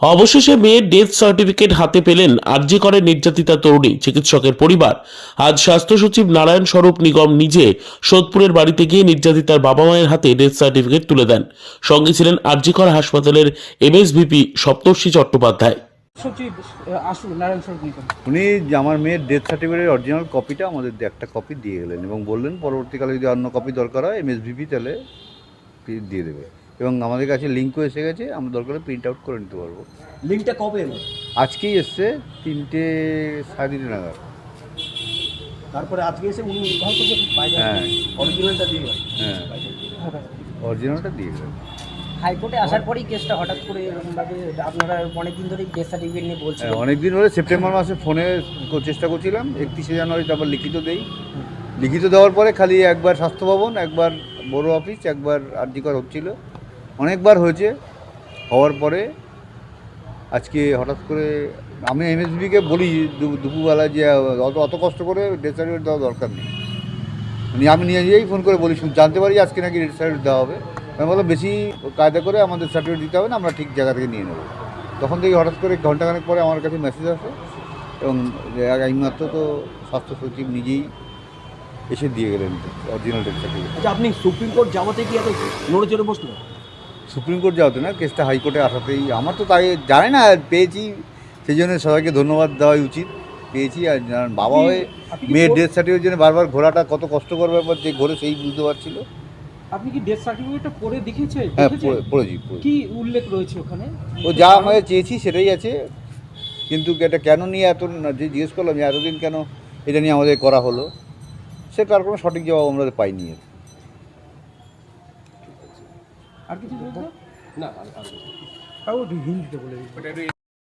অবশেষে মেয়ের death certificate হাতে পেলেন আরজি করে নির্যাতিতা তরুণী চিকিৎসকের পরিবার। আজ স্বাস্থ্য সচিব নারায়ণ স্বরূপ নিগম নিজে সোদপুরের বাড়িতে গিয়ে নির্যাতিতার বাবা মায়ের হাতে ডেথ সার্টিফিকেট তুলে দেন। সঙ্গে ছিলেন আরজিকর হাসপাতালের এমএসভিপি সপ্তর্ষি চট্টোপাধ্যায়। সচিব আহ, আসুন নারায়ণ স্বরূপ নিগম। উনি আমার মেয়ের ডেথ সার্টিফিকেটের অরিজিনাল কপিটা আমাদের একটা কপি দিয়ে গেলেন এবং বললেন পরবর্তীকালে যদি অন্য কপি দরকার হয় এমএসভিপি তাহলে দিয়ে দেবে। এবং আমাদের কাছে লিঙ্কও এসে গেছে আমরা দরকার প্রিন্ট আউট করে নিতে পারব। লিঙ্কটা কবে এলো? আজকেই এসছে তিনটে সাড়ে তিনটে নাগাদ। তারপরে আজকে এসে উনি উদ্ধার করছে হ্যাঁ। অরিজিনালটা দিয়ে। হ্যাঁ। অরিজিনালটা দিয়ে গেলেন হাইকোর্টে আসার পরেই কেসটা হঠাৎ করে এরকমভাবে আপনারা অনেকদিন ধরেই ডেথ সার্টিফিকেট নিয়ে বলছিলেন। হ্যাঁ অনেকদিন ধরে সেপ্টেম্বর মাসে ফোনে চেষ্টা করছিলাম একত্রিশে জানুয়ারি তারপর লিখিত দেই। লিখিত দেওয়ার পরে খালি একবার স্বাস্থ্য ভবন একবার বড় অফিস একবার আর্জিকর হচ্ছিল। অনেকবার হয়েছে, হওয়ার পরে আজকে হঠাৎ করে আমি এমএসবিকে বলি দুপুরবেলা যে, অত অত কষ্ট করে ডেথ সার্টিফিকেট দেওয়া দরকার নেই। মানে আমি নিজেই ফোন করে বলি, শুন- জানতে পারি আজকে নাকি ডেথ সার্টিফিকেট দেওয়া হবে? আমি বললাম, বেশি কায়দা করে আমাদের সার্টিফিকেট দিতে হবে না, আমরা ঠিক জায়গা থেকে নিয়ে নেব। তখন থেকে হঠাৎ করে ঘন্টাখানেক পরে আমার কাছে মেসেজ আসে এবং এইমাত্র তো স্বাস্থ্য সচিব নিজেই এসে দিয়ে গেলেন অরিজিনাল ডেথ সার্টিফিকেট আচ্ছা আপনি সুপ্রিম কোর্ট যাওয়াতে কি এত নড়ে চড়ে বসল সুপ্রিম কোর্ট যাওয়াতে না কেসটা হাইকোর্টে আসাতেই আমার তো তাই জানে না পেয়েছি। সেই জন্য সবাইকে ধন্যবাদ দেওয়াই উচিত। পেয়েছি আর জানান বাবা হয়ে মেয়ের ডেথ সার্টিফিকেট জন্য বারবার ঘোরাটা কত কষ্টকর ব্যাপার যে ঘোরে সেই বুঝতে পারছিল? আপনি কি ডেথ সার্টিফিকেটটা পড়ে দেখেছে হ্যাঁ পড়েছি। কি উল্লেখ রয়েছে ওখানে? ও যা আমাদের চেয়েছি সেটাই আছে। কিন্তু এটা কেন নিয়ে এত না- যে জিজ্ঞেস করলাম যে এতদিন কেন এটা নিয়ে আমাদের করা হলো সে তার কোনো সঠিক জবাব আমরা পাইনি আর কি। আর কিছু না আর হিন্দিতে বলে।